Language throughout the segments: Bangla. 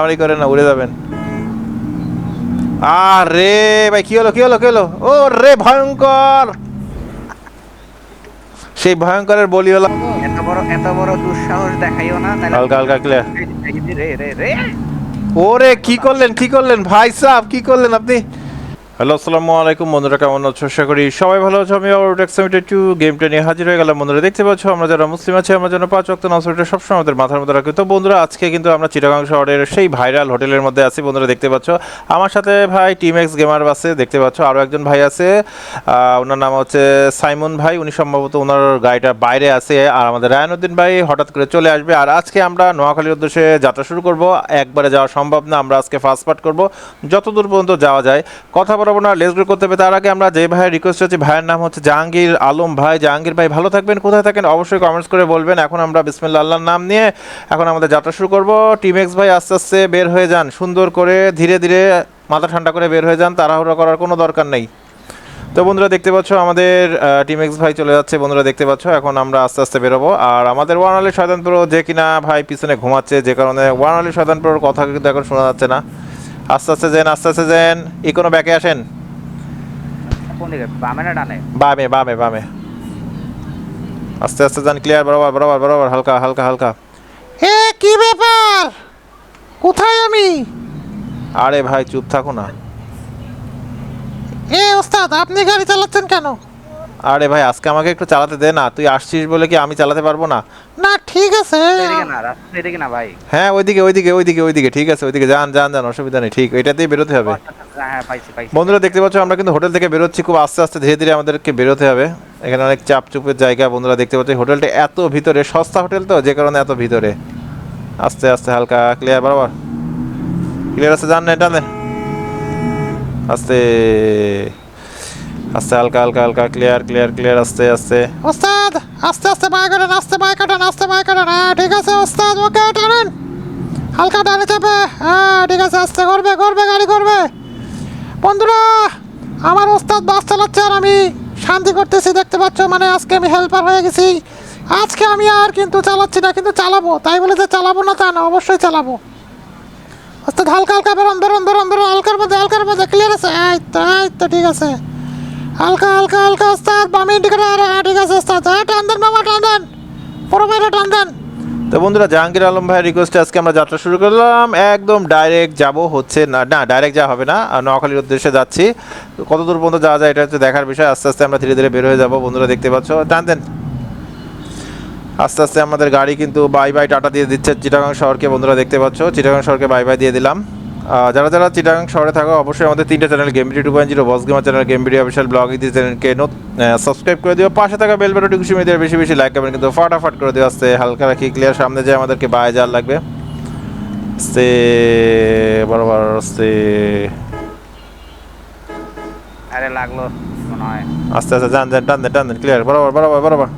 মারামারি করে না উড়ে যাবেন। আরে ভাই কি হলো কি হলো কি হলো? ও রে ভয়ঙ্কর! সেই ভয়ঙ্করের বলি হলো এত বড় এত বড় দুঃসাহস দেখাইও না হালকা হালকা ক্লিয়ার রে রে রে। ওরে কি করলেন কি করলেন? ভাই সাহেব কি করলেন আপনি? হ্যালো, আসসালামু আলাইকুম। বন্ধুরা, কেমন আছো? আশা করি সবাই ভালো আছো। আমি টেক্সামিটার টু গেমটা নিয়ে হাজির হয়ে গেলাম। বন্ধুরা, দেখতে পাচ্ছ, আমরা যারা মুসলিম আছি, আমরা যেন পাঁচ ওয়াক্ত নামাজটা সবসময় আমাদের মাথার মধ্যে রাখি। তো বন্ধুরা, আজকে কিন্তু আমরা চিটাগাং শহরের সেই ভাইরাল হোটেলের মধ্যে আছি। বন্ধুরা, দেখতে পাচ্ছ, আমার সাথে ভাই টিম এক্স গেমার আছে। দেখতে পাচ্ছ আরও একজন ভাই আছে। ওনার নাম হচ্ছে সাইমন ভাই। উনি সম্ভবত ওনার গাড়িটা বাইরে আছে। আর আমাদের রায়নুদ্দিন ভাই হঠাৎ করে চলে আসবে। আর আজকে আমরা নোয়াখালীর উদ্দেশ্যে যাত্রা শুরু করব। একবারে যাওয়া সম্ভব না। আমরা আজকে ফার্স্ট পার্ট করব। যতদূর পর্যন্ত যাওয়া যায়, কথা বলব না লেস করতে হবে। তার আগে আমরা যে ভাইয়ের রিকোয়েস্ট হচ্ছে ভাইয়ের নাম হচ্ছে জাহাঙ্গীর আলম ভাই। জাহাঙ্গীর ভাই, ভালো থাকবেন। কোথায় থাকেন? অবশ্যই কমেন্টস করে বলবেন। এখন আমরা বিসমিল্লা আল্লাহর নাম নিয়ে এখন আমাদের যাত্রা শুরু করব। টিম এক্স ভাই আস্তে আস্তে বের হয়ে যান। সুন্দর করে ধীরে ধীরে মাথা ঠান্ডা করে বের হয়ে যান। তাড়াহুড়ো করার কোনো দরকার নেই। তো বন্ধুরা, দেখতে পাচ্ছ আমাদের টিম এক্স ভাই চলে যাচ্ছে। বন্ধুরা, দেখতে পাচ্ছ এখন আমরা আস্তে আস্তে বেরোবো। আর আমাদের ওয়ান আলী শয়তান প্রো যে কিনা ভাই পিছনে ঘুমাচ্ছে, যে কারণে ওয়ান আলী শয়তান প্রোর কথা কিন্তু এখন শোনা যাচ্ছে না। আস্তে আস্তে যেন আস্তে আস্তে যেন। ই কোনো ব্যাকে আসেন? বামে না ডানে? বামে বামে বামে। আস্তে আস্তে যান ক্লিয়ার বরাবর বরাবর বরাবর হালকা হালকা হালকা। এ কি ব্যাপার? কোথায় আমি? আরে ভাই চুপ থাকো না। এ ওস্তাদ আপনি গাড়ি চালাচ্ছেন কেন? আরে ভাই আজকে আমাকে একটু চালাতে দে না। তুই আসছিস বলে কি আমি চালাতে পারব না? না ঠিক আছে। এদিকে না রাস্তা এদিকে না ভাই। হ্যাঁ ওইদিকে ওইদিকে ওইদিকে ওইদিকে ঠিক আছে ওইদিকে যান যান যান অসুবিধা নেই ঠিক এটাতেই বেরোতে হবে। হ্যাঁ পাইছি পাইছি। বন্ধুরা দেখতে পাচ্ছ আমরা কিন্তু হোটেল থেকে বেরোচ্ছি খুব আস্তে আস্তে ধীরে ধীরে আমাদেরকে বেরোতে হবে। এখানে অনেক চাপ চুপের জায়গা বন্ধুরা দেখতে পাচ্ছি হোটেলটা এত ভিতরে সস্তা হোটেল তো যে কারণে এত ভিতরে। আস্তে আস্তে হালকা ক্লিয়ার বরাবর। ক্লিয়ার আছে জান না এটা নে। আস্তে। আস্তে, হালকা হালকা হালকা ক্লিয়ার ক্লিয়ার ক্লিয়ার আস্তে আস্তে। ওস্তাদ, আস্তে আস্তে বাই কাটান, আস্তে বাই কাটান, আস্তে বাই কাটান। হ্যাঁ ঠিক আছে, ওস্তাদ, ওকে, টানেন। হালকা ডানে চাপে। হ্যাঁ ঠিক আছে, আস্তে, করবে করবে, গাড়ি করবে। বন্ধুরা, আমার ওস্তাদ বাস চালাচ্ছে আর আমি শান্তি করতেছি, দেখতে পাচ্ছ? মানে আজকে আমি হেল্পার হয়ে গেছি। আজকে আমি আর কিন্তু চালাচ্ছি না, কিন্তু চালাবো। তাই বলে যে চালাবো না তা না, অবশ্যই চালাবো। ওস্তাদ, হালকা হালকা, বেরোন বেরোন বেরোন বেরোন, হালকার মধ্যে হালকার মধ্যে ক্লিয়ার আছে? এই তো এই তো, ঠিক আছে। হালকা হালকা হালকা, ওস্তাদ, বামে ইন্ডিকেটার হ্যাঁ ঠিক আছে, ওস্তাদ। হ্যাঁ টান দেন বাবা টান পুরো বাইরে টান তো বন্ধুরা, জাহাঙ্গীর আলম ভাইয়ের রিকোয়েস্টে আজকে আমরা যাত্রা শুরু করলাম। একদম ডাইরেক্ট যাব হচ্ছে না না ডাইরেক্ট যাওয়া হবে না। নোয়াখালীর উদ্দেশ্যে যাচ্ছি। কত দূর পর্যন্ত যাওয়া যায়, এটা হচ্ছে দেখার বিষয়। আস্তে আস্তে আমরা ধীরে ধীরে বের হয়ে যাব। বন্ধুরা, দেখতে পাচ্ছ? টান দেন। আস্তে আস্তে আমাদের গাড়ি কিন্তু বাই বাই টাটা দিয়ে দিচ্ছে চিটাগাং শহরকে। বন্ধুরা, দেখতে পাচ্ছ? চিটাগাং শহরকে বাই বাই দিয়ে দিলাম। যারা যারা চিটাগাং শহরে থাকো অবশ্যই আমাদের তিনটে channel game video two point zero boss gamer channel game video official vlog ইদি চ্যানেলকে সাবস্ক্রাইব করে দিও। পাশে থাকা বেল বাটনটি খুশি মেয়ে বেশি বেশি লাইক করবেন কিন্তু ফাটাফাট করে দিও। আসতে হালকা রাখি ক্লিয়ার সামনে যে আমাদেরকে বাই যাওয়ার লাগবে। সে বরাবর আস্তে। আরে লাগল মনে হয়। আস্তে আস্তে যান যান টান দেন টান দেন ক্লিয়ার বরাবর বরাবর বরাবর।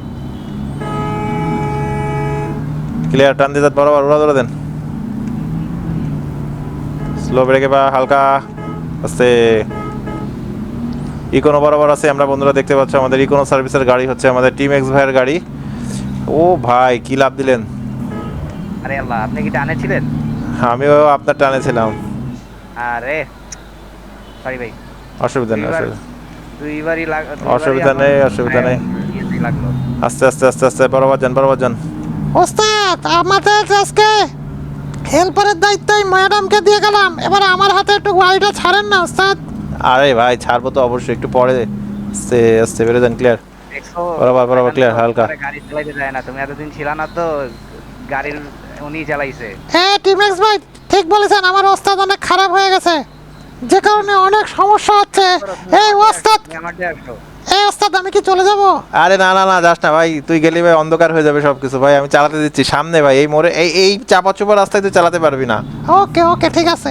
ক্লিয়ার টান দিয়ে বরাবর উড়া ধরে দেন। স্লো ব্রেকে বা হালকা আস্তে ইকোনো বরাবর আছে আমরা বন্ধুরা দেখতে পাচ্ছ আমাদের ইকোনো সার্ভিসের গাড়ি হচ্ছে আমাদের টিম এক্স ভাইয়ের গাড়ি। ও ভাই কি লাভ দিলেন? আরে আল্লাহ আপনি কি টানে ছিলেন? আমিও আপনার টানে ছিলাম। আরে সরি ভাই। অসুবিধা নেই অসুবিধা দুইবারই লাগ অসুবিধা নেই, অসুবিধা হ্যাঁ, নেই। আস্তে আস্তে আস্তে আস্তে বরাবর যান বরাবর যান ওস্তাদ আমাদের আজকে হেল্পারের দায়িত্ব এই ম্যাডামকে দিয়ে গেলাম। এবার আমার হাতে একটু গাড়িটা ছাড়েন না ওস্তাদ। আরে ভাই ছাড়বো তো অবশ্যই একটু পরে আস্তে আস্তে বেরো যান ক্লিয়ার বরাবর, বরাবর, clear, হালকা। গাড়ি চালাইতে যায় না তুমি এতদিন ছিল না তো গাড়ির উনি চালাইছে। হ্যাঁ টিমেক্স ভাই ঠিক বলেছেন আমার ওস্তাদ অনেক খারাপ হয়ে গেছে। যে কারণে অনেক সমস্যা হচ্ছে। এই ওস্তাদ ওস্তাদ আমি কি চলে যাব? আরে না না না যাস না ভাই। তুই গেলি ভাই অন্ধকার হয়ে যাবে সবকিছু। ভাই আমি চালাতে দিচ্ছি। সামনে ভাই এই মোড়ে এই এই চাপা চুপা রাস্তায় তুই চালাতে পারবি না। ওকে ওকে ঠিক আছে।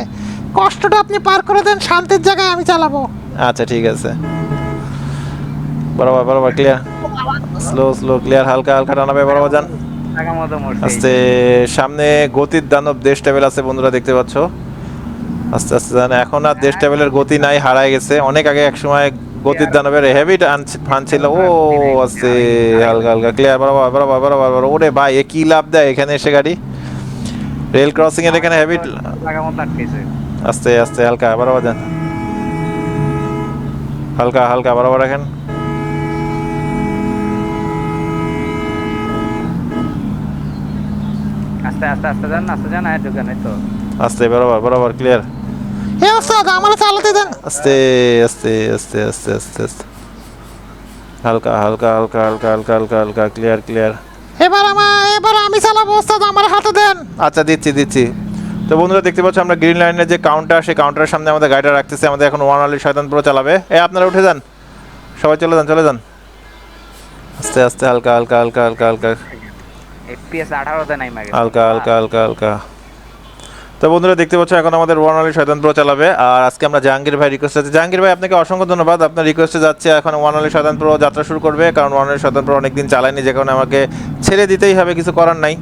কষ্টটা আপনি পার করে দেন শান্তির জায়গায় আমি চালাবো। আচ্ছা ঠিক আছে। বরাবর বরাবর ক্লিয়ার স্লো স্লো ক্লিয়ার হালকা হালকা টানাবে বরাবর যান। আস্তে সামনে গতির দানব দেশ টেবিল আছে বন্ধুরা দেখতে পাচ্ছ। আস্তে আস্তে জান এখন আর দেশ টেবিলের গতি নাই হারায় গেছে। অনেক আগে এক সময় গতির দানবের হেভি ফান ছিল ও আস্তে হালকা হালকা ক্লিয়ার বরাবর বরাবর বরাবর বরাবর। ওরে ভাই এ কি লাভ দেয় এখানে এসে গাড়ি? রেল ক্রসিং এর এখানে হেভি লাগা মতো আটকেছে আস্তে আস্তে হালকা বরাবর যান। হালকা হালকা বরাবর রাখেন। আস্তে আস্তে আস্তে যান আস্তে যান এই তো। আস্তে বরাবর বরাবর ক্লিয়ার এ ওস্তাদ আমার চালাতে দেন আস্তে আস্তে আস্তে আস্তে আস্তে আস্তে হালকা হালকা হালকা হালকা হালকা হালকা হালকা ক্লিয়ার ক্লিয়ার এবার আমার এবার আমি চালাবো ওস্তাদ আমার হাতে দেন আচ্ছা দিচ্ছি দিচ্ছি তো বন্ধুরা দেখতে পাচ্ছ আমরা গ্রিন লাইনের যে কাউন্টার সেই কাউন্টারের সামনে আমাদের গাড়িটা রাখতেছি আমাদের এখন ওয়ান আলি শয়তান পুরো চালাবে এ আপনারা উঠে যান সবাই চলে যান চলে যান আস্তে আস্তে হালকা হালকা হালকা হালকা হালকা হালকা হালকা হালকা হালকা তো বন্ধুরা দেখতে পাচ্ছ এখন আমাদের ওয়ান আলি শয়তান প্রো চালাবে। আর আজকে আমরা জাহাঙ্গীর ভাই রিকোয়েস্ট আছে। জাহাঙ্গীর ভাই আপনাকে অসংখ্য ধন্যবাদ। আপনার রিকোয়েস্টে যাচ্ছে এখন ওয়ান আলি শয়তান প্রো যাত্রা শুরু করবে। কারণ ওয়ান আলি শয়তান প্রো অনেকদিন চালায়নি যে কারণে আমাকে ছেড়ে দিতেই হবে কিছু করার নাই।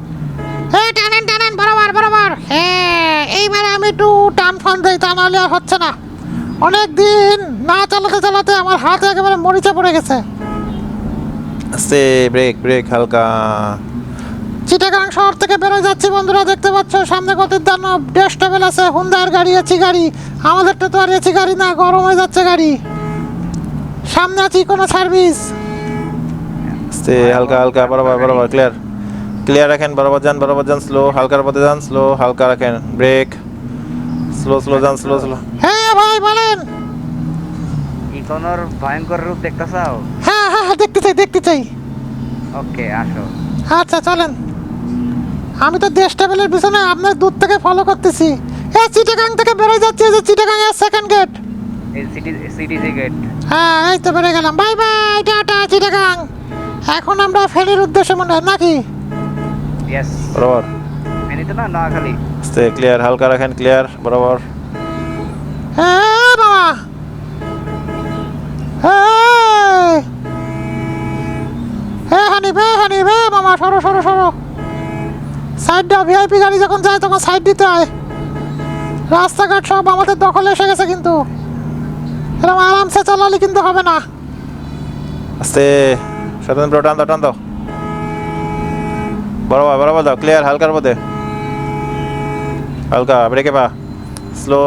হ্যাঁ টানেন টানেন বরাবর বরাবর। হ্যাঁ এইবারে আমি একটু টান ফান দিই তা নাহলে আর হচ্ছে না। অনেক দিন না চালাতে চালাতে আমার হাত একেবারে মরিচা পড়ে গেছে। আস্তে ব্রেক ব্রেক হালকা। শহর থেকে বেরোয় যাচ্ছি বন্ধুরা দেখতে পাচ্ছ সামনে গতির দানব ড্যাশ টেবিল আছে হুন্দার গাড়ি এসি গাড়ি আমাদেরটা তো আর এসি গাড়ি না গরম হয়ে যাচ্ছে গাড়ি। সামনে আছি কোনো সার্ভিস। আস্তে হালকা হালকা বরাবর বরাবর ক্লিয়ার ক্লিয়ার রাখেন বরাবর যান বরাবর যান স্লো হালকার পথে যান স্লো হালকা রাখেন ব্রেক স্লো স্লো যান স্লো স্লো হ্যাঁ ভাই বলেন। ইকোনোর ভয়ঙ্কর রূপ দেখতেছাও হ্যাঁ হ্যাঁ হ্যাঁ দেখতে চাই দেখতে চাই। ওকে আসো। আচ্ছা চলেন। আমি তো দেশ টেবিলের পিছনে আপনার দূর থেকে ফলো করতেছি। এ চিটাগাং থেকে বেরোয় যাচ্ছি এই যে চিটাগাং এর সেকেন্ড গেট এই সিটি সিটিজি গেট হ্যাঁ এই তো বেরোয় গেলাম। Bye bye tata Chittagong. এখন আমরা ফেরির উদ্দেশ্যে মনে হয় নাকি? ইয়েস বরাবর। এনি তো না নোয়াখালী। আস্তে ক্লিয়ার হালকা রাখেন ক্লিয়ার বরাবর। হ্যাঁ বাবা। হ্যাঁ। হ্যাঁ হানি বে হানি বে মামা সরো সরো সরো। সাইড দাও ভিআইপি গাড়ি যখন যায়, তখন সাইড দিতে হয়। রাস্তাঘাট সব আমাদের দখলে এসে গেছে কিন্তু। এরকম আরামসে চালালে কিন্তু হবে না। আস্তে শয়তান প্রো টান দাও টান দাও। বরাবর বরাবর দাও ক্লিয়ার হালকার পথে হালকা ব্রেকে পা। স্লো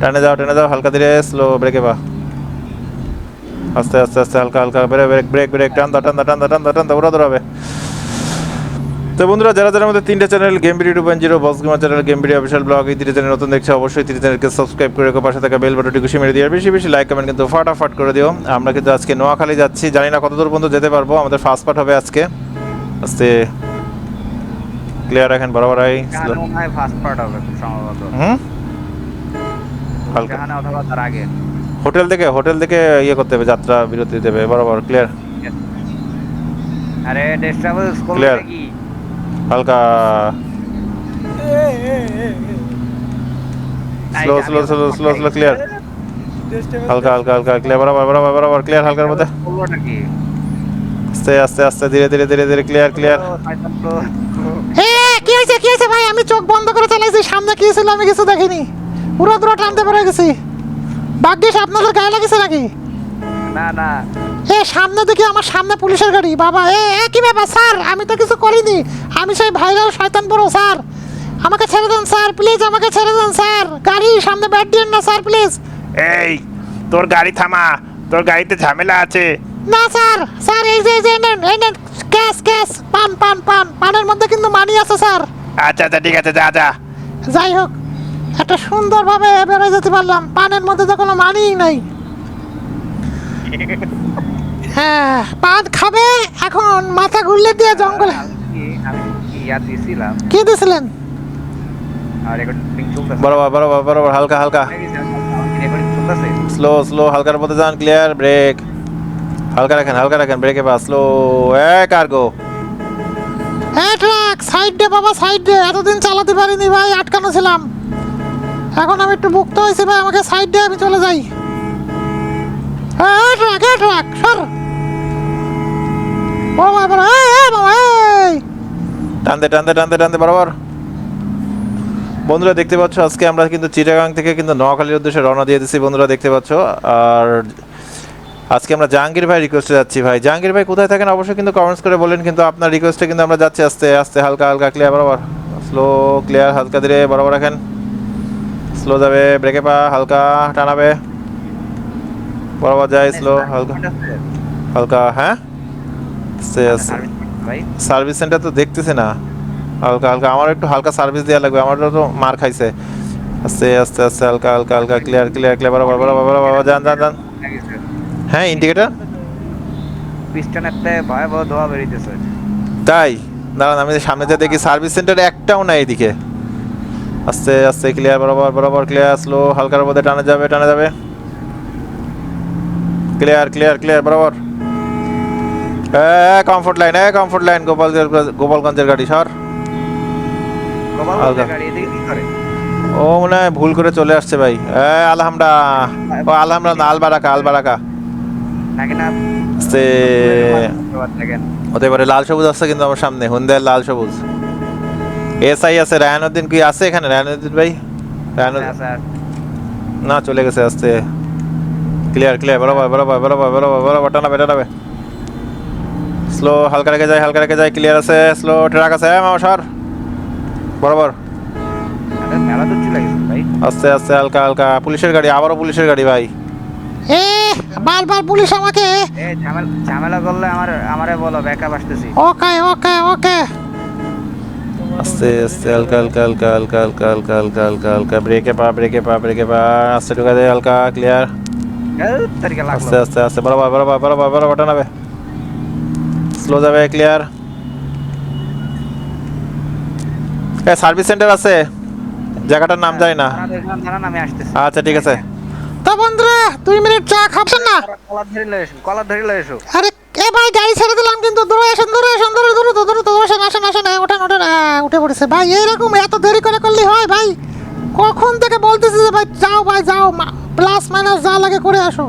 টানে যাও, টেনে যাও, হালকা ধীরে স্লো ব্রেকে পা। আস্তে আস্তে আস্তে, হালকা হালকা ব্রেক ব্রেক ব্রেক টান দাও টান দাও টান দাও টান দাও টান দাও উড়া দৌড়াবে তো বন্ধুরা যারা যারা আমাদের তিনটে channel game video two point zero boss gamer channel game video official vlog এই তিনটে চ্যানেল নতুন দেখছে অবশ্যই তিনটে চ্যানেলকে সাবস্ক্রাইব করে রেখো পাশে থাকা বেল বাটনটি খুশি মেরে দিয়ে আর বেশি বেশি লাইক কমেন্ট কিন্তু ফাটাফাট করে দিও। আমরা কিন্তু আজকে নোয়াখালী যাচ্ছি জানি না কত দূর পর্যন্ত যেতে পারব আমাদের ফার্স্ট পার্ট হবে আজকে। আস্তে ক্লিয়ার রাখেন বরাবর আই মনে ফার্স্ট পার্ট হবে সম্ভবত? হুম? জাহানে অথবা তার আগে। হোটেল থেকে হোটেল থেকে ইয়ে করতে হবে যাত্রা বিরতি দেবে বরাবর ক্লিয়ার. আরে ডেস ট্রাভেল স্কুল Clear. কি? হালকা। Slow slow slow slow slow clear হালকা হালকা হালকা ক্লিয়ার বরাবর বরাবর বরাবর ক্লিয়ার হালকার মধ্যে। কি আস্তে আস্তে আস্তে ধীরে ধীরে ধীরে ধীরে ক্লিয়ার ক্লিয়ার। এ কি হয়েছে কি হয়েছে ভাই? আমি চোখ বন্ধ করে চালাইছি সামনে কি ছিল আমি কিছু দেখিনি। পুরো দূর টানতে পেরে গেছি। ভাগ্যিস আপনাদের গায়ে লাগেছে নাকি? না না। এ সামনে দেখি আমার সামনে পুলিশের গাড়ি। বাবা এ কি ব্যাপার? স্যার আমি তো কিছু করিনি। আমি সেই ভাইরাল শয়তান বড় স্যার। আমাকে ছেড়ে দেন স্যার প্লিজ আমাকে ছেড়ে দেন স্যার। গাড়ি সামনে ব্যাট দিন না স্যার প্লিজ। এই তোর গাড়ি থামা। তোর গাড়িতে ঝামেলা আছে। না স্যার। স্যার এই যে এই যে নেন এই নেন। ক্যাশ ক্যাশ পান পান পান। পানের মধ্যে কিন্তু মানি আছে স্যার। আচ্ছা আচ্ছা ঠিক আছে যা যা। যাই হোক একটা সুন্দরভাবে বেরোয় যেতে পারলাম। পানের মধ্যে তো কোনো মানিই নাই। হ্যাঁ পান খাবে এখন মাথা ঘুরলে দিয়ে জঙ্গলে আমি দিছিলাম কি চলতেছে। বরাবর বরাবর বরাবর হালকা হালকা। স্লো স্লো হালকার মধ্যে যান ক্লিয়ার ব্রেক হালকা রাখেন হালকা রাখেন ব্রেকে পা স্লো এ কার্গো হ্যাঁ ট্রাক সাইড দে বাবা সাইড দে। এতদিন চালাতে পারিনি ভাই আটকানো ছিলাম। এখন আমি একটু মুক্ত হয়েছি ভাই আমাকে সাইড দে আমি চলে যাই। হ্যাঁ ট্রাক হ্যাঁ ট্রাক সর। বাবা বাবা বাবা টানতে টানতে টানতে টানতে বরাবর। বন্ধুরা দেখতে পাচ্ছ আজকে আমরা কিন্তু চিটাগাং থেকে কিন্তু নোয়াখালীর উদ্দেশ্যে রওনা দিয়ে দিচ্ছি বন্ধুরা দেখতে পাচ্ছ। আর আজকে আমরা জাহাঙ্গীর ভাই রিকোয়েস্টে যাচ্ছি ভাই। জাহাঙ্গীর ভাই কোথায় থাকেন? অবশ্যই কিন্তু কমেন্টস করে বলেন কিন্তু আপনার রিকোয়েস্টে কিন্তু আমরা যাচ্ছি আস্তে আস্তে হালকা হালকা ক্লিয়ার বরাবর। স্লো ক্লিয়ার হালকা ধীরে বরাবর রাখেন। স্লো যাবে ব্রেকে পা হালকা টানাবে। বরাবর যায় স্লো হালকা। হালকা হ্যাঁ? আস্তে আস্তে। ভাই সার্ভিস সেন্টার তো দেখতেছি না। হালকা হালকা আমার একটু হালকা সার্ভিস দেওয়া লাগবে আমারও তো মার খাইছে। আস্তে আস্তে আস্তে হালকা হালকা হালকা ক্লিয়ার ক্লিয়ার ক্লিয়ার বরাবর বরাবর বরাবর যান যান যান। হ্যাঁ ইন্ডিকেটার পিস্টনের তে ভয়াবহ ধোয়া বেরিয়েছে। তাই? দাঁড়ান আমি সামনে যে দেখি সার্ভিস সেন্টার একটাও নাই এদিকে। আস্তে আস্তে ক্লিয়ার বরাবর বরাবর ক্লিয়ার স্লো হালকার মধ্যে টানা যাবে টানা যাবে। ক্লিয়ার ক্লিয়ার ক্লিয়ার বরাবর। কমফোর্ট লাইন এ কমফোর্ট লাইন গোপাল গোপালগঞ্জের গাড়ি সর। ও মনে হয় ভুল করে চলে আসছে ভাই। এ আলহামরা ও আলহামরা না আলবারাকা আলবারাকা। হতে পারে লাল সবুজ আছে কিন্তু আমার সামনে হুন্দায় লাল সবুজ। এসআই আছে রায়ানুদ্দিন কি আছে এখানে? রায়ানুদ্দিন ভাই? না চলে গেছে আস্তে। ক্লিয়ার ক্লিয়ার বরাবর বরাবর বরাবর বরাবর বরাবর টানাবে টানাবে। স্লো হালকা রেখে যায় হালকা রেখে যায় ক্লিয়ার আছে স্লো ট্রাক আছে হ্যাঁ মামা সর। বরাবর। মেলা দূর চলে গেছে ভাই। আস্তে আস্তে হালকা হালকা। পুলিশের গাড়ি আবারও পুলিশের গাড়ি ভাই। এ বারবার পুলিশ আমাকে। এ ঝামেলা ঝামেলা করলে আমার আমারে বলো ব্যাকআপ আসতেছি। ওকে ওকে ওকে। আস্তে আস্তে হালকা হালকা হালকা হালকা হালকা হালকা হালকা হালকা হালকা ব্রেকে পা ব্রেকে পা ব্রেকে পা। আস্তে ঢুকা দেয় হালকা ক্লিয়ার আস্তে আস্তে আস্তে বরাবর বরাবর বরাবর বরাবর টানাবে। স্লো যাবে ক্লিয়ার এ সার্ভিস সেন্টার আছে? জায়গাটার নাম জানি না। আচ্ছা ঠিক আছে। তো বন্ধুরা দুই মিনিট চা খাবেন না? কলার ধরে লয়ে এসো কলার ধরে লয়ে এসো। আরে এ ভাই গাড়ি ছেড়ে দিলাম কিন্তু দূরে আসেন দূরে আসেন দূরে দূরে দূরে দূরে দূরে আসেন আসেন আসেন হ্যাঁ, ওঠেন ওঠেন হ্যাঁ, উঠে পড়েছে। ভাই এইরকম এত দেরি করে করলে হয় ভাই? কখন থেকে বলতেছি যে ভাই যাও ভাই যাও প্লাস মাইনাস যা লাগে করে আসো।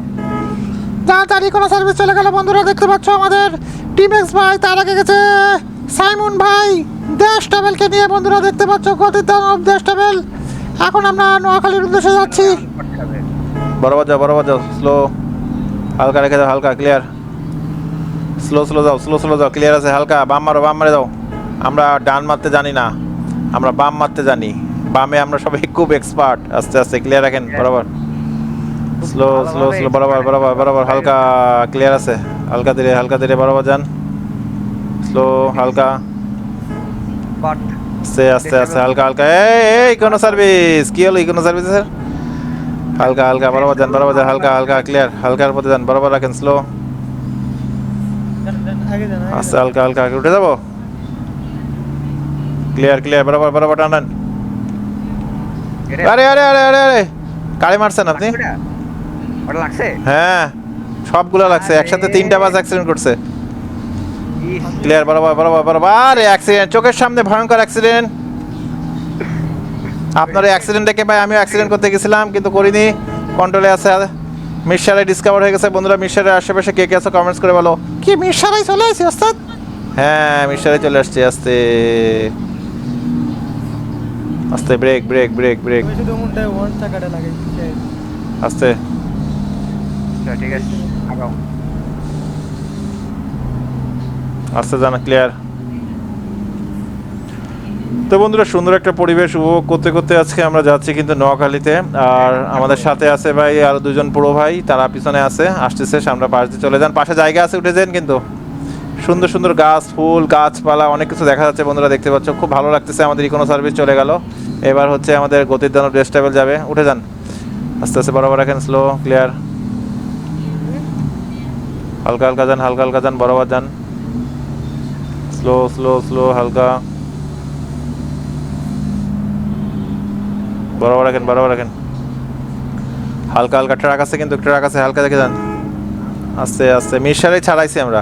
তাড়াতাড়ি কোনো সার্ভিস চলে গেল। বন্ধুরা, দেখতে পাচ্ছ আমাদের টিম এক্স ভাই, তার আগে গেছে সাইমন ভাই। দেশ ট্রাভেলকে নিয়ে বন্ধুরা, দেখতে পাচ্ছ গতিদান অফ দেশ ট্রাভেল এখন আমরা নোয়াখালীর উদ্দেশ্যে যাচ্ছি। বরাবর যাও বরাবর যাও স্লো হালকা রেখে দাও, হালকা ক্লিয়ার স্লো স্লো যাও স্লো স্লো যাও ক্লিয়ার আছে, হালকা। বাম মারো, বাম মারে দাও। আমরা ডান মারতে জানি না। আমরা বাম মারতে জানি। বামে আমরা সবাই খুব এক্সপার্ট আস্তে আস্তে ক্লিয়ার রাখেন, বরাবর। স্লো স্লো স্লো বরাবর বরাবর বরাবর হালকা ক্লিয়ার আছে। হালকা ধীরে হালকা ধীরে বরাবর যান। স্লো হালকা। আস্তে আস্তে আস্তে হালকা হালকা। এই কোনো সার্ভিস কি হলো? কোনো সার্ভিস স্যার হালকা হালকা বরাবর যান বরাবর যান। হালকা হালকা ক্লিয়ার হালকার পথে যান বরাবর রাখেন স্লো আস্তে হালকা হালকা উঠে যাব? ক্লিয়ার ক্লিয়ার বরাবর বরাবর টানান আরে আরে আরে আরে আরে। কারে মারছেন আপনি? ওটা? লাগছে? হ্যাঁ সবগুলো লাগছে একসাথে তিনটা বাস অ্যাক্সিডেন্ট করছে ক্লিয়ার বরাবর বরাবর বরাবর। আরে অ্যাক্সিডেন্ট চোখের সামনে ভয়ঙ্কর অ্যাক্সিডেন্ট আপনার অ্যাক্সিডেন্ট দেখে ভাই আমিও অ্যাক্সিডেন্ট করতে গেছিলাম কিন্তু করিনি। কন্ট্রোলে আছে। মিরসারে ডিসকভার হয়ে গেছে। বন্ধুরা মিরসারের আশেপাশে কে কে আছে কমেন্টস করে বলো। কি মিরসারাই চলে আসি ওস্তাদ? হ্যাঁ মিরসারে চলে আসছে আস্তে। আস্তে ব্রেক ব্রেক ব্রেক ব্রেক আস্তে। আগাও। আস্তে জানা ক্লিয়ার তো বন্ধুরা, সুন্দর একটা পরিবেশ উপভোগ করতে করতে আজকে আমরা যাচ্ছি কিন্তু নোয়াখালীতে। আর আমাদের সাথে আছে ভাই, আর দুজন পুরো ভাই, তারা পিছনে আছে, আসতেছে আমরা পাশ দিয়ে চলে যান। পাশে জায়গা আছে, উঠে যান কিন্তু। সুন্দর সুন্দর গাছ, ফুল, গাছপালা, অনেক কিছু দেখা যাচ্ছে বন্ধুরা, দেখতে পাচ্ছ। খুব ভালো লাগতেছে, আমাদের ইকোনো সার্ভিস চলে গেল। এবার হচ্ছে আমাদের গতির দানব রেস্ট যাবে। উঠে যান। আস্তে আস্তে, বরাবর রাখেন স্লো ক্লিয়ার হালকা হালকা যান হালকা হালকা যান বরাবর যান। স্লো স্লো স্লো হালকা। বরাবর রাখেন বরাবর রাখেন। হালকা হালকা ট্রাক আছে কিন্তু ট্রাক আছে হালকা দেখে যান। আস্তে আস্তে মিরসারে ছাড়াইছি আমরা।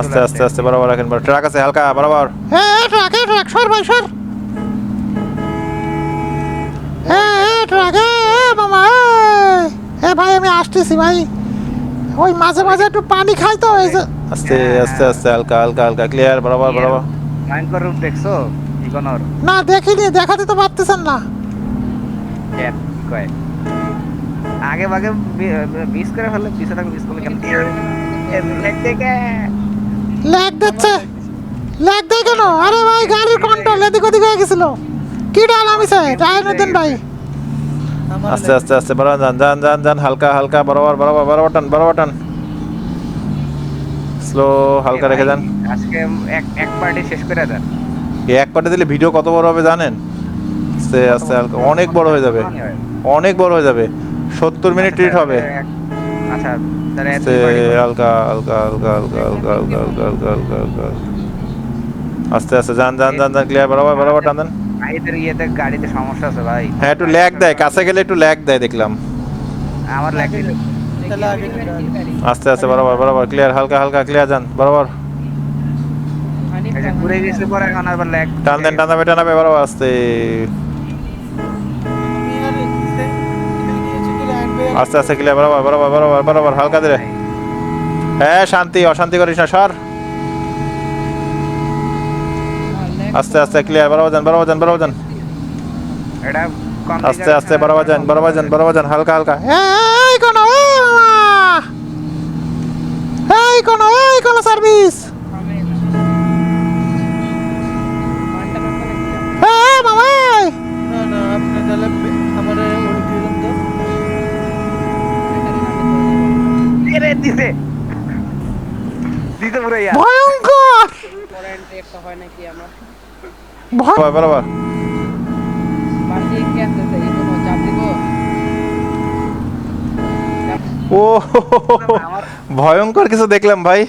আস্তে আস্তে আস্তে বরাবর রাখেন ট্রাক আছে হালকা বরাবর। হ্যাঁ ট্রাক ট্রাক সর ভাই সর। আসতেছি ভাই। ওই মাঝে মাঝে একটু পানি খাই তো এই যে। আস্তে আস্তে আস্তে হালকা হালকা হালকা ক্লিয়ার বরাবর বরাবর। ভয়ঙ্কর রূপ দেখছ? ইকোনর না দেখিনি দেখাতে তো পারতেছেন না। আগে ভাগে মিস করে ফেললে পিছনে মিস করলে কেন লেগ থেকে ল্যাগ দিচ্ছে। ল্যাগ দেয় কেন? আরে ভাই গাড়ির কন্ট্রোল এদিক ওদিক হয়ে গেছিল। কি ডাল আমি স্যার জাহিনুদ্দিন ভাই। আস্তে আস্তে আস্তে বড় যান যান যান যান হালকা হালকা বরাবর বরাবর বরাবর টান বরাবর টান। স্লো হালকা রেখে যান আজকে এক এক পার্টি শেষ করে দেন। এই এক পাটে দিলে ভিডিও কত বড় হবে জানেন? আস্তে আস্তে হালকা অনেক বড় হয়ে যাবে। অনেক বড় হয়ে যাবে। সত্তর মিনিট ট্রিট হবে। আচ্ছা হালকা হালকা হালকা হালকা হালকা হালকা হালকা হালকা হালকা হালকা। আস্তে আস্তে যান যান যান যান ক্লিয়ার বরাবর বরাবর টান দেন। ভাইদের ইয়েতে গাড়িতে সমস্যা আছে ভাই। হ্যাঁ একটু ল্যাগ দেয় কাছে গেলে একটু ল্যাগ দেয় দেখলাম। আমার আগে ঢুকে আস্তে আস্তে বরাবর বরাবর ক্লিয়ার হালকা হালকা ক্লিয়ার যান বরাবর। ঘুরে গেছে পরে এখন আবার ল্যাগ টান দেন টান দেবে বরাবর আস্তে। আস্তে আস্তে ক্লিয়ার বরাবর বরাবর বরাবর বরাবর হালকা দিলে হ্যাঁ শান্তি অশান্তি করিস না সর। আস্তে আস্তে ক্লিয়ার বরাবর যান বরাবর যান বরাবর যান আস্তে আস্তে বরাবর যান বরাবর যান বরাবর যান হালকা হালকা। এই কোন এই কোন এই কোন সার্ভিস দিছে পুরো ভয়ঙ্কর! একটা হয় নাকি আমার? চাপ দিব ও, ভয়ঙ্কর কিছু দেখলাম ভাই।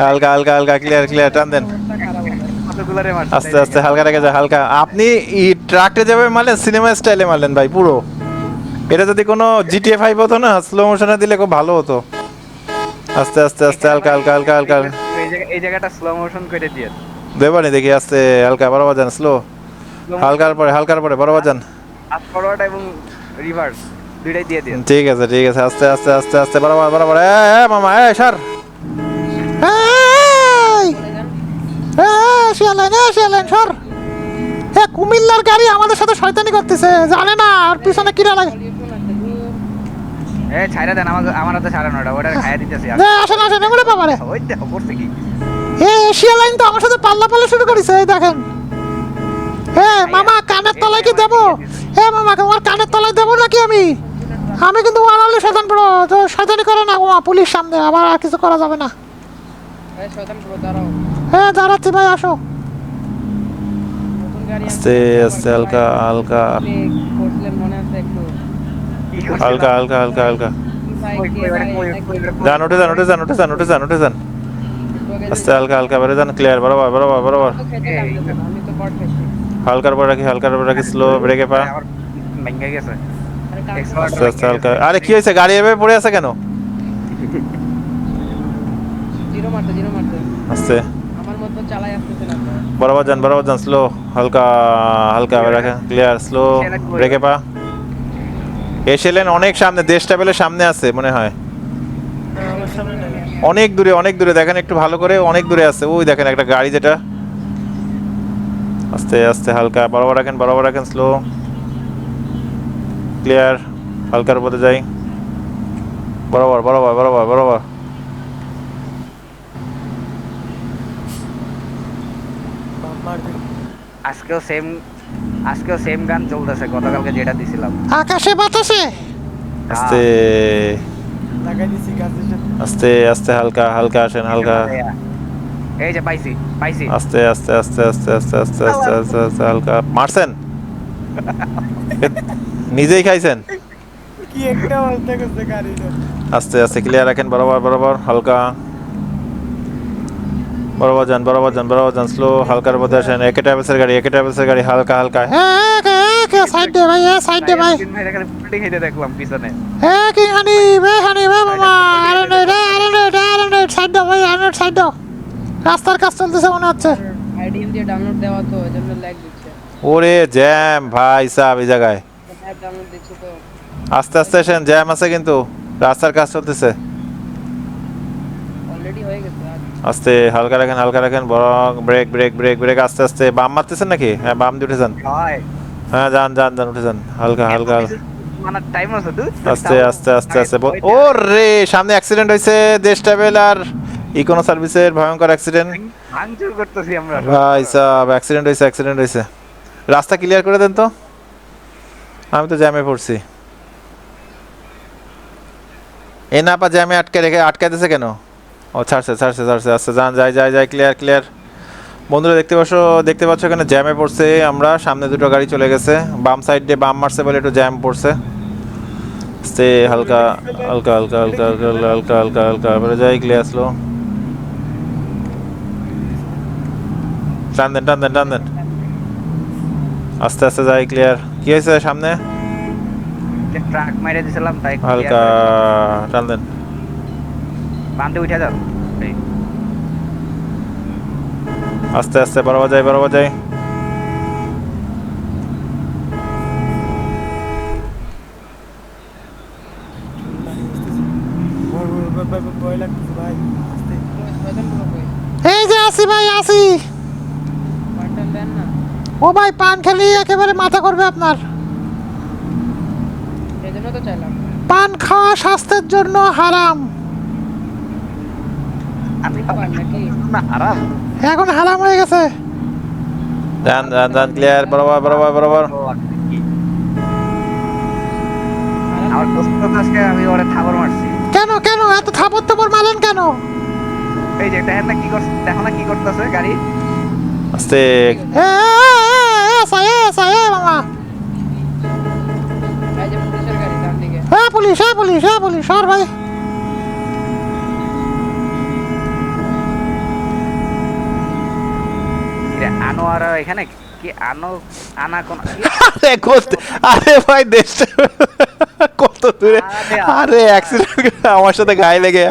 হালকা হালকা হালকা ক্লিয়ার ক্লিয়ার টান দেন। আস্তে আস্তে, হালকা রেখে যায় হালকা। আপনি এই ট্রাকটা যাবে মারলেন সিনেমা স্টাইলে মারলেন ভাই, পুরো। এটা যদি কোনো জিটিএ ফাইভ হতো না স্লো মোশনে দিলে খুব ভালো হতো। আস্তে আস্তে আস্তে, হালকা হালকা হালকা হালকা। এই জায়গাটা স্লো মোশন করে দিয়ে। দেবানি দেখি আস্তে হালকা বরাবর যান স্লো হালকার পরে হালকার পরে বরাবর যান ফাস্ট ফরওয়ার্ড এবং রিভার্স দুইটাই দিয়ে দিয়ে। ঠিক আছে ঠিক আছে আস্তে আস্তে আস্তে আস্তে বরাবর বরাবর এ মামা এ সর। শিয়ালেন শিয়ালেন সর। এ কুমিল্লার গাড়ি আমাদের সাথে শয়তানি করতেছে জানে না আর পিছনে কিরা লাগে। এ ছাইরা দেন আমার আমার হাতে ছাড়া নটা ওটা খাইয়া দিতেছি যে আসেন আসেন এগুলো বাবারে ওই দেখো পড়ছে কি? এ এশিয়া লাইন তো আমার সাথে পাল্লা পাল্লা শুরু করেছে এই দেখেন। এ মামা কানের তলায় কি দেবো? এ মামা তোমার কানের তলায় দেবো নাকি আমি? আমি কিন্তু ওয়ারালি শয়তান বড় তো শয়তানি করে না ও পুলিশ সামনে আবার আর কিছু করা যাবে না। পুরো হ্যাঁ দাঁড়াচ্ছি ভাই আসো। আস্তে আস্তে হালকা হালকা। মনে আছে একটু? হালকা হালকা হালকা হালকা ভাই কই, কে কই, ভাই কই, নাকি কই, কই, যান উঠে যান উঠে যান উঠে যান উঠে যান উঠে যান একটু আগে আস্তে হালকা হালকা বেরো যান ক্লিয়ার বরাবর বরাবর বরাবর তো খেতে লাগবে না, আমি তো কট খাইছি হালকার পরে রাখি হালকার পরে রাখি স্লো ব্রেকে পা আমার ভেঙে গেছে আরে কাজ Expert আস্তে আস্তে হালকা আরে কি হয়েছে গাড়ি এভাবে পড়ে আছে কেন জিরো মারতে জিরো মারতে আস্তে আমার মতো চালাই আসতেছে না তো। বরাবর যান বরাবর যান স্লো হালকা হালকা রাখে ক্লিয়ার স্লো ব্রেকে পা এসেলেন অনেক সামনে দেশ টেবিলের সামনে আছে মনে হয়। অনেক দূরে অনেক দূরে, দেখেন একটু ভালো করে, অনেক দূরে আছে। ওই দেখেন একটা গাড়ি যেটা। আস্তে আস্তে, হালকা, বরাবর রাখেন বরাবর রাখেন স্লো ক্লিয়ার হালকার উপরে যাই। বরাবর বরাবর বরাবর বরাবর। আজকেও সেম আজকেও সেম গান চলতেছে গতকালকে যেটা দিছিলাম আকাশে বাতাসে আস্তে লাগাই দিছি গাছের আস্তে আস্তে হালকা হালকা আসেন হালকা এই যে পাইছি পাইছি আস্তে আস্তে আস্তে আস্তে আস্তে আস্তে আস্তে আস্তে আস্তে হালকা মারছেন নিজেই খাইছেন কি একটা অবস্থা করছে গাড়িটা আস্তে আস্তে ক্লিয়ার রাখেন বরাবর বরাবর হালকা বরাবর যান বরাবর যান বরাবর যান। স্লো হালকার মধ্যে আসেন। একে ট্রাভেলসের গাড়ি একে ট্রাভেলসের গাড়ি হালকা হালকা। হ্যাঁ কে কে সাইড দে ভাই হ্যাঁ সাইড দে ভাই। ভাই এখানে দেখলাম পিছনে হ্যাঁ কি হানি বে হানি বে মামা আরে নে রে আরে নে রে আরে নে সাইড দাও ভাই আরে সাইড দাও। রাস্তার কাজ চলতেছে মনে হচ্ছে। আইডিএম দিয়ে ডাউনলোড দেওয়া তো এজন্য ল্যাগ দিচ্ছে। ওরে জ্যাম ভাই সাহ এই জায়গায়। ডাউনলোড দিচ্ছি তো। আস্তে আস্তে আসেন জ্যাম আছে কিন্তু। রাস্তার কাজ চলতেছে অলরেডি হয়ে গেছে আর আস্তে হালকা রাখেন হালকা রাখেন বড় ব্রেক ব্রেক ব্রেক ব্রেক আস্তে আস্তে। বাম মারতেছেন নাকি? হ্যাঁ বাম দিয়ে উঠে যান। হয়। যান যান যান উঠে যান। হালকা হালকা। মানে আস্তে আস্তে আস্তে আস্তে। ও রে সামনে অ্যাক্সিডেন্ট হয়েছে দেশ ট্রাভেল আর ইকোনো সার্ভিসের ভয়ঙ্কর অ্যাক্সিডেন্ট ভাঙচুর করতেছি আমরা। ভাই সাহেব অ্যাক্সিডেন্ট হয়েছে অ্যাক্সিডেন্ট হয়েছে রাস্তা ক্লিয়ার করে দেন তো। আমি তো জ্যামে পড়ছি। এ না পা জ্যামে আটকে রেখে আটকাইতেছে কেন? ও ছাড়ছে ছাড়ছে ছাড়ছে আচ্ছা যান যাই যাই যাই ক্লিয়ার ক্লিয়ার বন্ধুরা দেখতে পাচ্ছ দেখতে পাচ্ছ এখানে জ্যামে পড়ছে আমরা সামনে দুটো গাড়ি চলে গেছে। বাম সাইড দিয়ে বাম মারছে বলে একটু জ্যাম পড়ছে। আস্তে হালকা হালকা হালকা হালকা হালকা হালকা হালকা হালকা এবারে যাই ক্লিয়ার আসলো টান দেন টান দেন টান দেন। আস্তে আস্তে যাই ক্লিয়ার কি হয়েছে সামনে? ট্রাক মেরে দিছিলাম তাই হালকা টান দেন। বাঁধে উঠে যাও। আস্তে আস্তে বারো বাজাই বারো বাজাই এই যে আসি ভাই আসি। ও ভাই পান খেলে একেবারে মাথা করবে আপনার। পান খাওয়া স্বাস্থ্যের জন্য হারাম। এখন হারাম হয়ে গেছে। ডান ডান ডান ক্লিয়ার বরাবর বরাবর বরাবর। আমি ওরে থাবর মারছি। কেন কেন? এত থাপর থাপর মারেন কেন? এই যে দেখেন না কি করছে দেখো না কি করতেছে গাড়ি। আস্তে। এ, এসা, এ, মামা। এই যে পুলিশের গাড়ি ডান দিকে। এ পুলিশ হ্যাঁ পুলিশ হ্যাঁ পুলিশ সর ভাই। আনোয়ার এখানে? কি আনো আনা কোন আরে ভাই দেশটা কত দূরে। আরে, আরে অ্যাক্সিডেন্ট আমার সাথে গায়ে লেগে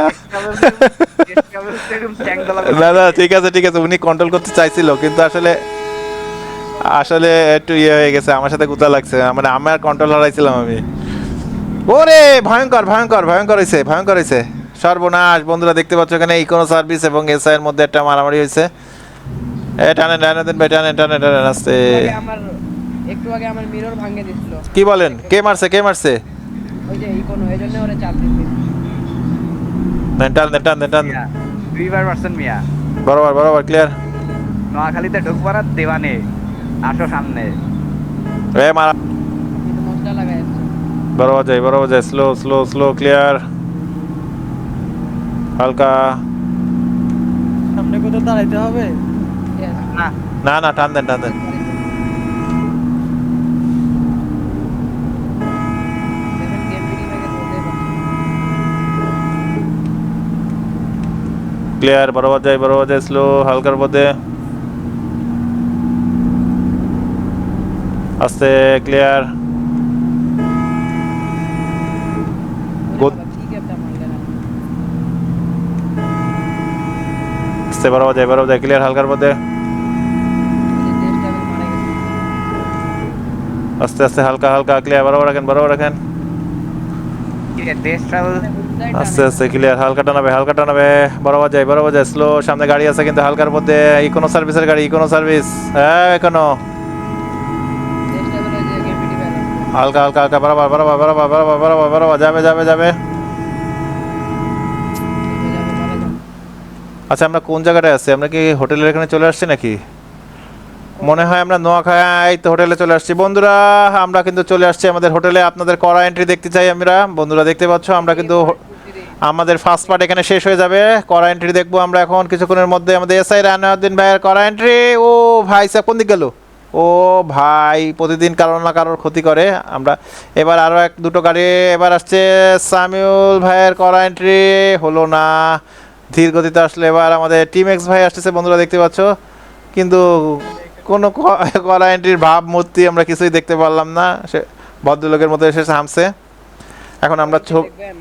না না ঠিক আছে ঠিক আছে উনি কন্ট্রোল করতে চাইছিল কিন্তু আসলে আসলে একটু ইয়ে হয়ে গেছে আমার সাথে গুতা লাগছে মানে আমার কন্ট্রোল হারাইছিলাম আমি। ওরে ভয়ঙ্কর ভয়ঙ্কর ভয়ঙ্কর হয়েছে ভয়ঙ্কর হয়েছে সর্বনাশ বন্ধুরা দেখতে পাচ্ছ এখানে ইকোনো সার্ভিস এবং এসআই এর মধ্যে একটা মারামারি হয়েছে এ টানে টানে দেন ভাই টানে টানে টানে আস্তে আমার একটু আগে আমার মিরর ভাঙে দিছিল। কি বলেন? কে মারছে কে মারছে? ওই যে ইকোনো এই ওরে চাপ দিচ্ছি দেন টান দেন টান দেন টান। দুইবার পার্সেন্ট মিয়া। বরাবর বরাবর ক্লিয়ার নোয়াখালীতে ঢুকবার আর দেওয়ানে আসো সামনে। এ মারা। মশলা লাগাই বরাবর যাই বরাবর যাই স্লো স্লো স্লো ক্লিয়ার হালকা। সামনে কোথাও দাঁড়াইতে হবে. না না, টান দেন টান দেন। ক্লিয়ার বরাবর যায় বরাবর যায় স্লো হালকার পথে। আস্তে ক্লিয়ার আস্তে, বরাবর যায় বরাবর যায় ক্লিয়ার হালকার পথে। আস্তে আস্তে হালকা হালকা ক্লিয়ার বরাবর রাখেন বরাবর রাখেন। আস্তে আস্তে ক্লিয়ার হালকা টানাবে হালকা টানাবে বরাবর যাই বরাবর যাই স্লো সামনে গাড়ি আছে কিন্তু হালকার মধ্যে ইকোনো সার্ভিসের গাড়ি ইকোনো সার্ভিস হ্যাঁ বের হালকা হালকা হালকা বরাবর বরাবর বরাবর বরাবর বরাবর বরাবর যাবে যাবে যাবে। আচ্ছা আমরা কোন জায়গাটায় আছি? আমরা কি হোটেলের এখানে চলে আসছি নাকি? মনে হয় আমরা নোয়াখাই তো হোটেলে চলে আসছি। বন্ধুরা, আমরা কিন্তু চলে আসছি আমাদের হোটেলে। আপনাদের করা এন্ট্রি দেখতে চাই আমরা। বন্ধুরা দেখতে পাচ্ছ, আমরা কিন্তু আমাদের ফার্স্ট পার্ট এখানে শেষ হয়ে যাবে। করা এন্ট্রি দেখব আমরা এখন। কিছুক্ষণের মধ্যে আমাদের এসআই রানাউদ্দিন ভাইয়ের করা এন্ট্রি ও ভাই সাহেব কোন দিক গেল? ও ভাই, প্রতিদিন কারোর না কারোর ক্ষতি করে। আমরা এবার আরও এক, দুটো গাড়ি এবার আসছে সামিউল ভাইয়ের করা এন্ট্রি হলো না। ধীর গতিতে আসলে এবার আমাদের টিম এক্স ভাই আসতেছে, বন্ধুরা দেখতে পাচ্ছ। কিন্তু কোনো কলা এন্ট্রির ভাব মূর্তি আমরা কিছুই দেখতে পারলাম না। সে ভদ্রলোকের মতো এসে হামছে। এখন আমরা দেখবেন।